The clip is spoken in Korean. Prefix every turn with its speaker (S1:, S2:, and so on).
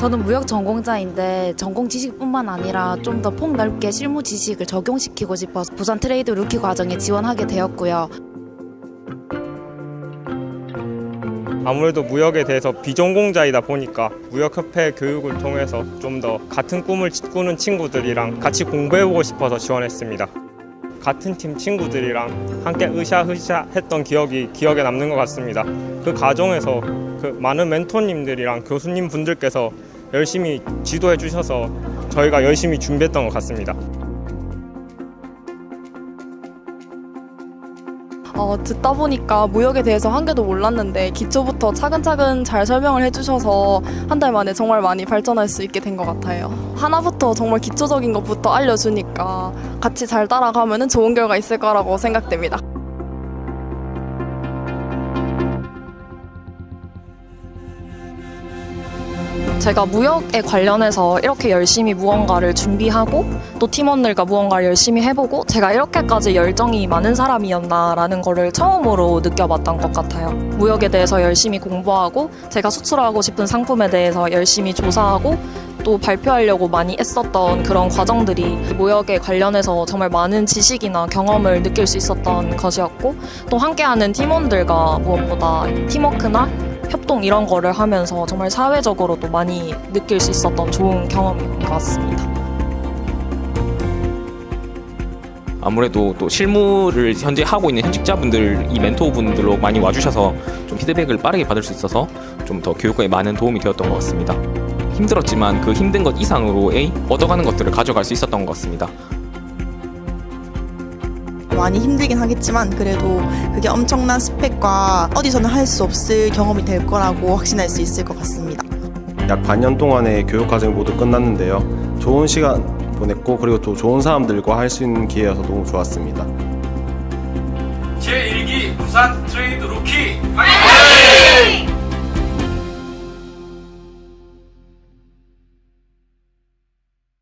S1: 저는 무역 전공자인데 전공 지식뿐만 아니라 좀 더 폭넓게 실무 지식을 적용시키고 싶어서 부산 트레이드 루키 과정에 지원하게 되었고요.
S2: 아무래도 무역에 대해서 비전공자이다 보니까 무역협회 교육을 통해서 좀 더 같은 꿈을 꾸는 친구들이랑 같이 공부해보고 싶어서 지원했습니다. 같은 팀 친구들이랑 함께 으쌰으쌰 했던 기억이 기억에 남는 것 같습니다. 그 과정에서 그 많은 멘토님들이랑 교수님 분들께서 열심히 지도해 주셔서 저희가 열심히 준비했던 것 같습니다.
S3: 어, 듣다 보니까 무역에 대해서 한 개도 몰랐는데 기초부터 차근차근 잘 설명을 해주셔서 한 달 만에 정말 많이 발전할 수 있게 된 것 같아요. 하나부터 정말 기초적인 것부터 알려주니까 같이 잘 따라가면 좋은 결과 있을 거라고 생각됩니다.
S4: 제가 무역에 관련해서 이렇게 열심히 무언가를 준비하고 또 팀원들과 무언가를 열심히 해보고 제가 이렇게까지 열정이 많은 사람이었나라는 거를 처음으로 느껴봤던 것 같아요. 무역에 대해서 열심히 공부하고 제가 수출하고 싶은 상품에 대해서 열심히 조사하고 또 발표하려고 많이 애썼던 그런 과정들이 무역에 관련해서 정말 많은 지식이나 경험을 느낄 수 있었던 것이었고 또 함께하는 팀원들과 무엇보다 팀워크나 협동 이런 거를 하면서 정말 사회적으로도 많이 느낄 수 있었던 좋은 경험인 것 같습니다.
S5: 아무래도 또 실무를 현재 하고 있는 현직자분들 이 멘토분들로 많이 와주셔서 좀 피드백을 빠르게 받을 수 있어서 좀 더 교육에 많은 도움이 되었던 것 같습니다. 힘들었지만 그 힘든 것 이상으로의 얻어가는 것들을 가져갈 수 있었던 것 같습니다.
S6: 많이 힘들긴 하겠지만 그래도 그게 엄청난 스펙과 어디서는 할수 없을 경험이 될 거라고 확신할 수 있을 것 같습니다.
S7: 약 반년 동안의 교육 과정이 모두 끝났는데요. 좋은 시간 보냈고 그리고 또 좋은 사람들과 할 수 있는 기회여서 너무 좋았습니다.
S8: 제1기 부산 트레이드 루키 파이팅!